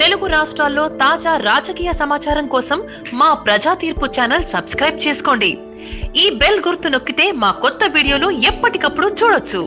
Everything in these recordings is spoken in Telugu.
తెలుగు రాష్ట్రాల్లో తాజా రాజకీయ సమాచారం కోసం మా ప్రజా తీర్పు ఛానల్ సబ్స్క్రైబ్ చేసుకోండి. ఈ బెల్ గుర్తు నొక్కితే మా కొత్త వీడియోలు ఎప్పటికప్పుడు చూడొచ్చు.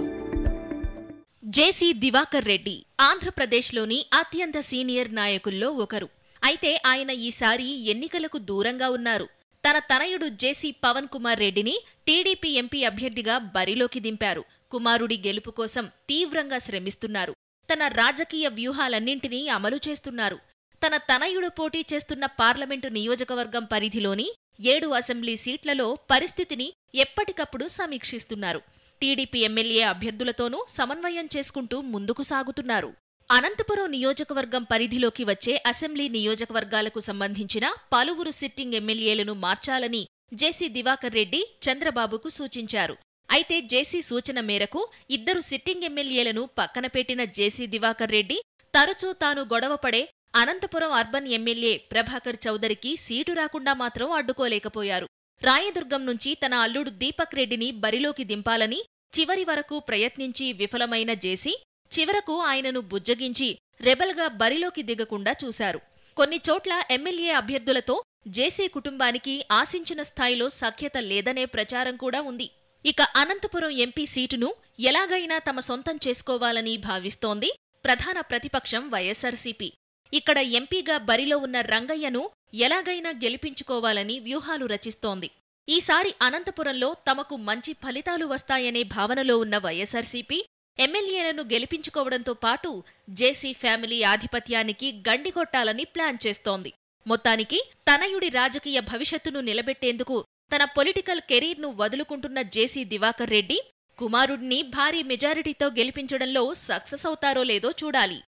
జేసీ దివాకర్ రెడ్డి ఆంధ్రప్రదేశ్లోని అత్యంత సీనియర్ నాయకుల్లో ఒకరు. అయితే ఆయన ఈసారి ఎన్నికలకు దూరంగా ఉన్నారు. తన తనయుడు జేసీ పవన్ కుమార్ రెడ్డిని టీడీపీ ఎంపీ అభ్యర్థిగా బరిలోకి దింపారు. కుమారుడి గెలుపు కోసం తీవ్రంగా శ్రమిస్తున్నారు. తన రాజకీయ వ్యూహాలన్నింటినీ అమలు చేస్తున్నారు. తన తనయుడు పోటీ చేస్తున్న పార్లమెంటు నియోజకవర్గం పరిధిలోని ఏడు అసెంబ్లీ సీట్లలో పరిస్థితిని ఎప్పటికప్పుడు సమీక్షిస్తున్నారు. టీడీపీ ఎమ్మెల్యే అభ్యర్థులతోనూ సమన్వయం చేసుకుంటూ ముందుకు సాగుతున్నారు. అనంతపురం నియోజకవర్గం పరిధిలోకి వచ్చే అసెంబ్లీ నియోజకవర్గాలకు సంబంధించిన పలువురు సిట్టింగ్ ఎమ్మెల్యేలను మార్చాలని జేసీ దివాకర్ రెడ్డి చంద్రబాబుకు సూచించారు. అయితే జేసీ సూచన మేరకు ఇద్దరు సిట్టింగ్ ఎమ్మెల్యేలను పక్కన పెట్టిన జేసీ దివాకర్ రెడ్డి తరచూ తాను గొడవపడే అనంతపురం అర్బన్ ఎమ్మెల్యే ప్రభాకర్ చౌదరికి సీటు రాకుండా మాత్రం అడ్డుకోలేకపోయారు. రాయదుర్గం నుంచి తన అల్లుడు దీపక్ రెడ్డిని బరిలోకి దింపాలని చివరి వరకు ప్రయత్నించి విఫలమైన జేసీ చివరకు ఆయనను బుజ్జగించి రెబల్గా బరిలోకి దిగకుండా చూశారు. కొన్ని చోట్ల ఎమ్మెల్యే అభ్యర్థులతో జేసీ కుటుంబానికి ఆశించిన స్థాయిలో సఖ్యత లేదనే ప్రచారం కూడా ఉంది. ఇక అనంతపురం ఎంపీ సీటును ఎలాగైనా తమ సొంతం చేసుకోవాలని భావిస్తోంది ప్రధాన ప్రతిపక్షం వైఎస్సార్సీపీ ఇక్కడ ఎంపీగా బరిలో ఉన్న రంగయ్యను ఎలాగైనా గెలిపించుకోవాలని వ్యూహాలు రచిస్తోంది. ఈసారి అనంతపురంలో తమకు మంచి ఫలితాలు వస్తాయనే భావనలో ఉన్న వైఎస్సార్సీపీ ఎమ్మెల్యేలను గెలిపించుకోవడంతో పాటు జేసీ ఫ్యామిలీ ఆధిపత్యానికి గండిగొట్టాలని ప్లాన్ చేస్తోంది. మొత్తానికి తనయుడి రాజకీయ భవిష్యత్తును నిలబెట్టేందుకు తన పొలిటికల్ కెరీర్ను వదులుకుంటున్న జేసీ దివాకర్ రెడ్డి కుమారుడిని భారీ మెజారిటీతో గెలిపించడంలో సక్సెస్ అవుతారో లేదో చూడాలి.